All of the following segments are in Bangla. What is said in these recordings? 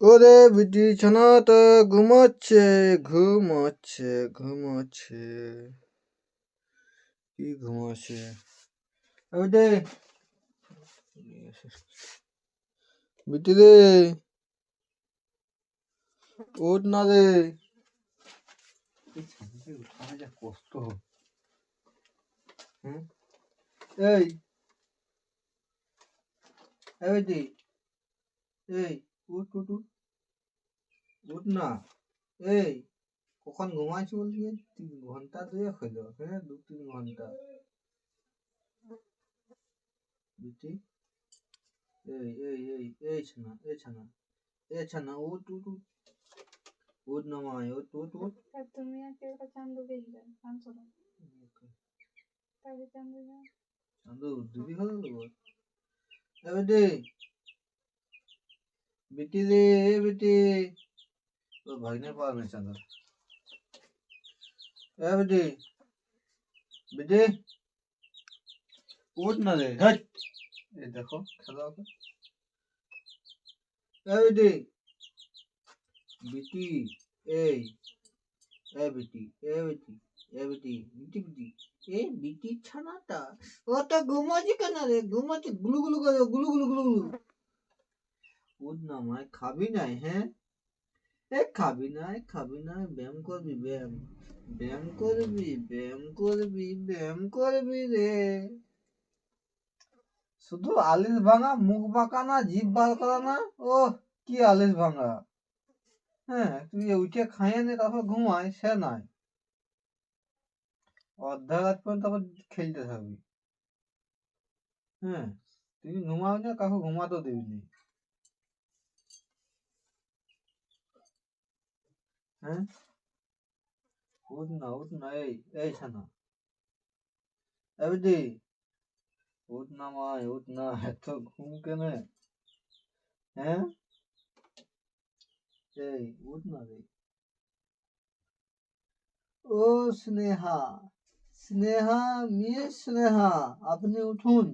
ওরে বিটি ছানাটা ঘুমাচ্ছে ঘুমাচ্ছে ঘুমাচ্ছে। কি ঘুমাচ্ছে? ওইটে বিটি না রে কষ্ট হুম? এই। এই এই উঠ উঠ উঠ উঠ না এই কখন ঘুমাইছি বলছি? তিন ঘণ্টা দুয়ে হইল। হ্যাঁ দু তিন ঘণ্টা। বিটি? এই এই এই এই ছানা এই ছানা এই ছানা উঠ উঠ উঠ। উঠ না মাই উঠ উঠ উঠ। তা তুমি আজকে একটা চান্দু দেখলে পাঁচশো তাহলে চান্দু যাও চান্দু দিদি হলো এ বেটি বেটি রে বেটি। ও পাওয়া না চান্দু এ বেটি বেটি। উঠ না রে। হট এই দেখো খেলা ওকে এ বেটি বেটি এই। এ বেটি এ বেটি এ বেটি বিটি বিটি। এ বিটি ছানাটা। ও তো ঘুমাচ্ছে কেন রে? ঘুমাচ্ছে গুলু গুলু করে গুলু গুলু গুলু গুলু। উঠ না মায়, খাবি নাই হ্যাঁ? এ খাবি নাই খাবি নাই, ব্যায়াম করবি, ব্যায়াম। ব্যায়াম করবি ব্যায়াম করবি ব্যায়াম করবি রে। শুধু আলিস ভাঙা, মুখ বাঁকা না, জিভ বার করা না? ও কি আলিস ভাঙা। হ্যাঁ তুই উঠে খাইয়ে নে, তারপর ঘুমায়, সে নাই। অর্ধা রাত পর্যন্ত তারপর খেলতে থাকবি। হ্যাঁ তুই ঘুমাও না, কাউকে ঘুমাতেও দিবি হ্যাঁ উঠ না উঠ না এই এই ছানা এবিদি উঠ না মাই উঠ না এত ঘুম কেনে হ্যাঁ এই উঠ না রে ও স্নেহা স্নেহা মিস স্নেহা আপনি উঠুন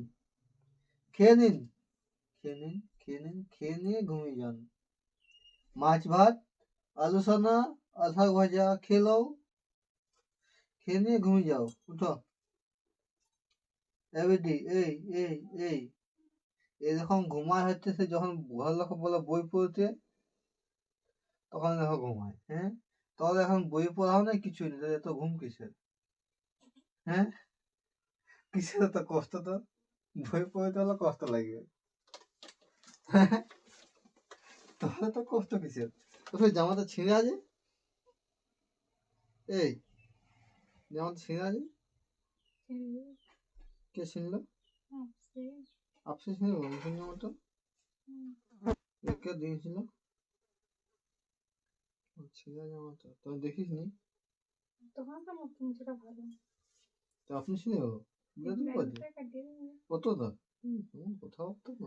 খেয়ে নিন খেয়ে নিন খেয়ে নিন খেয়ে নিয়ে ঘুমিয়ে যান মাছ ভাত আলু আধা ভাজা খেলো খেয়ে নিয়ে ঘুমিয়ে যাও। উঠো। এবিডি এই এই এই। এরকম ঘুমায় হচ্ছে সে যখন ঘর লোক বলে বই পড়তে তখন দেখো ঘুমায় হ্যাঁ? তাহলে এখন বই পড়াও না কিছুই নেই এত ঘুম কিসের? হ্যাঁ? কিসের এত কষ্ট তো বই পড়তে হলে কষ্ট লাগবে। হ্যাঁ? তাহলে তো কষ্ট কিসের? ওই জামাটা ছিঁড়ে আছে? এই জামাটা ছিঁড়ে আছে কে ছিনলো আপসি। ছিনলো জামাটা এ কে দিয়েছিল ও ছিঁড়া জামাটা তুমি দেখিস নি তখন তো আমার পুঁজিটা ভালো। তো আপনি ব্যাংকটা কত দা হুম কোথাও তো।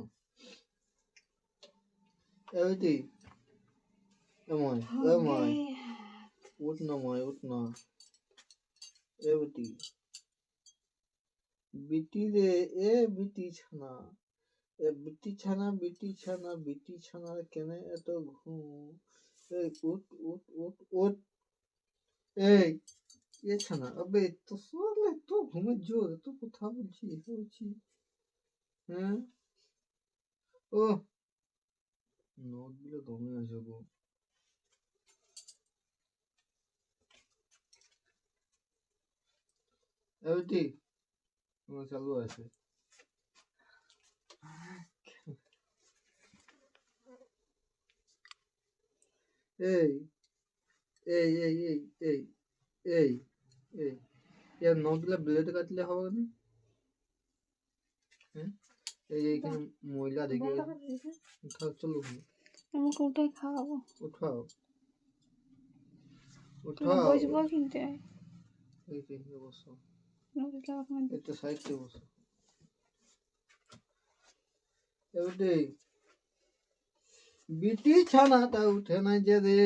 না এমন এমন ছানার কেনে এত ঘুম এই উঠ আবে তো সকালে তো ঘুমের জোর তো কথা বলছি বলছি হ্যাঁ ও নদগুলো দমে আছে গো আমার চালু আছে এই এই এই এই এই এই এই এর নখগুলো ব্লেড কাটলে হবে না এই যে এখানে ময়লা দেখে? উঠাও চলো আমি কোথায় খাওয়াবো উঠাও উঠাও বসবো কিন্তু এই এখানে বসো নদীটা ওখানে দিবি। একটা সাইডে বসো এবারে বিটি ছানাটা উঠে না যে রে